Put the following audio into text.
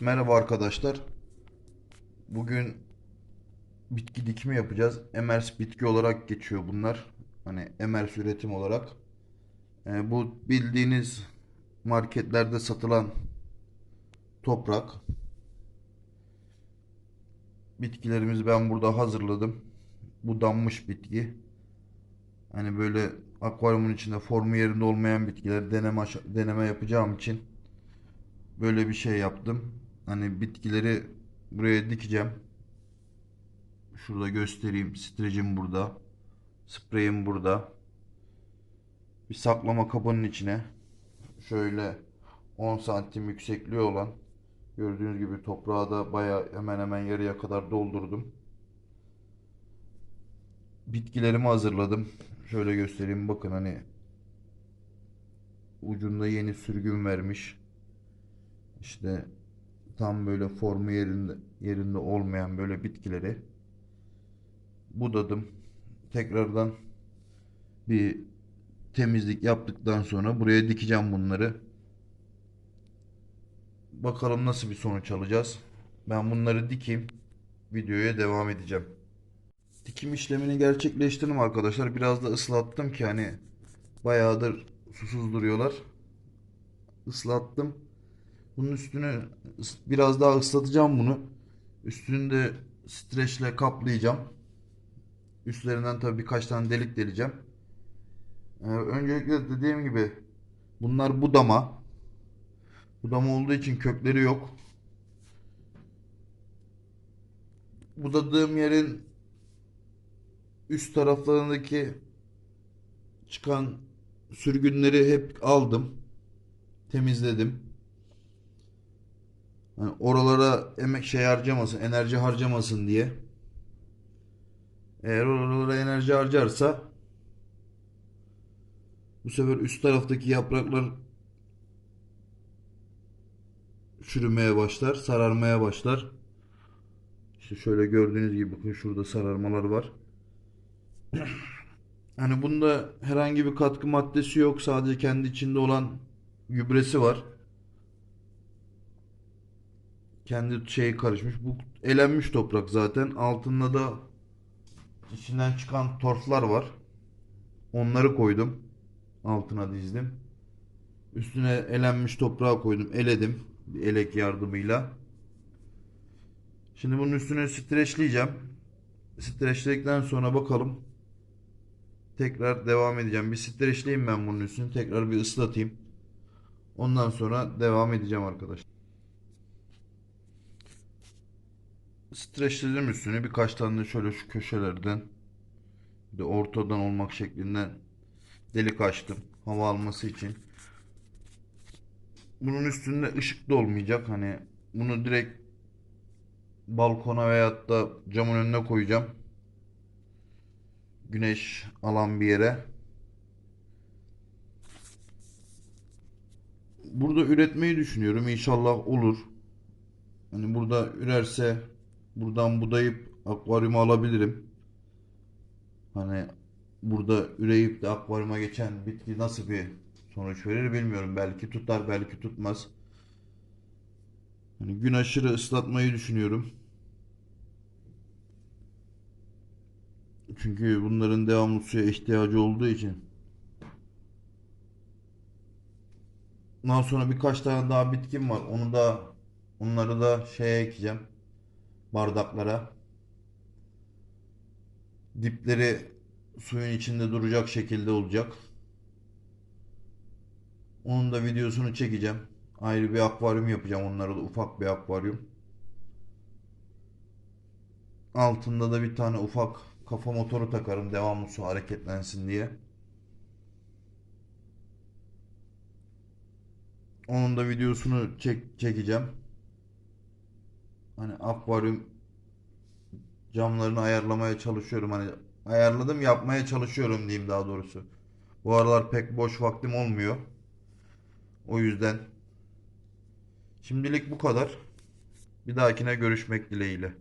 Merhaba arkadaşlar. Bugün bitki dikimi yapacağız. Emers bitki olarak geçiyor bunlar. Hani Emers üretim olarak. Ee, bu bildiğiniz marketlerde satılan toprak. Bitkilerimizi ben burada hazırladım. Bu dammış bitki. Hani böyle akvaryumun içinde formu yerinde olmayan bitkiler deneme deneme yapacağım için böyle bir şey yaptım. Hani bitkileri buraya dikeceğim. Şurada göstereyim. Strecim burada. Spreyim burada. Bir saklama kabının içine şöyle 10 santim yüksekliği olan gördüğünüz gibi toprağı da baya hemen hemen yarıya kadar doldurdum. Bitkilerimi hazırladım. Şöyle göstereyim. Bakın hani ucunda yeni sürgün vermiş. İşte tam böyle formu yerinde yerinde olmayan böyle bitkileri budadım. Tekrardan bir temizlik yaptıktan sonra buraya dikeceğim bunları. Bakalım nasıl bir sonuç alacağız. Ben bunları dikeyim. Videoya devam edeceğim. Dikim işlemini gerçekleştirdim arkadaşlar. Biraz da ıslattım ki hani bayağıdır susuz duruyorlar. Islattım. Bunun üstünü biraz daha ıslatacağım bunu. Üstünü de streçle kaplayacağım. Üstlerinden tabii birkaç tane delik deleceğim. Ee, öncelikle dediğim gibi bunlar budama. Budama olduğu için kökleri yok. Budadığım yerin üst taraflarındaki çıkan sürgünleri hep aldım. Temizledim. Yani oralara emek şey harcamasın, enerji harcamasın diye. Eğer oralara enerji harcarsa bu sefer üst taraftaki yapraklar çürümeye başlar, sararmaya başlar. İşte şöyle gördüğünüz gibi bakın şurada sararmalar var. Hani bunda herhangi bir katkı maddesi yok. Sadece kendi içinde olan gübresi var. Kendi şeyi karışmış. Bu elenmiş toprak zaten. Altında da içinden çıkan torflar var. Onları koydum. Altına dizdim. Üstüne elenmiş toprağı koydum. Eledim. Bir elek yardımıyla. Şimdi bunun üstüne streçleyeceğim. Streçledikten sonra bakalım. Tekrar devam edeceğim. Bir streçleyeyim ben bunun üstünü. Tekrar bir ıslatayım. Ondan sonra devam edeceğim arkadaşlar. Streçledim üstünü. Birkaç tane şöyle şu köşelerden de ortadan olmak şeklinde delik açtım. Hava alması için. Bunun üstünde ışık da olmayacak. Hani bunu direkt balkona veyahut da camın önüne koyacağım. Güneş alan bir yere. Burada üretmeyi düşünüyorum. İnşallah olur. Hani burada ürerse buradan budayıp akvaryuma alabilirim. Hani burada üreyip de akvaryuma geçen bitki nasıl bir sonuç verir bilmiyorum. Belki tutar, belki tutmaz. Hani gün aşırı ıslatmayı düşünüyorum. Çünkü bunların devamlı suya ihtiyacı olduğu için. Ondan sonra birkaç tane daha bitkim var. Onu da onları da şeye ekeceğim. Bardaklara. Dipleri suyun içinde duracak şekilde olacak. Onun da videosunu çekeceğim. Ayrı bir akvaryum yapacağım onlara da ufak bir akvaryum. Altında da bir tane ufak kafa motoru takarım devamlı su hareketlensin diye. Onun da videosunu çek çekeceğim. Hani akvaryum camlarını ayarlamaya çalışıyorum. Hani ayarladım yapmaya çalışıyorum diyeyim daha doğrusu. Bu aralar pek boş vaktim olmuyor. O yüzden şimdilik bu kadar. Bir dahakine görüşmek dileğiyle.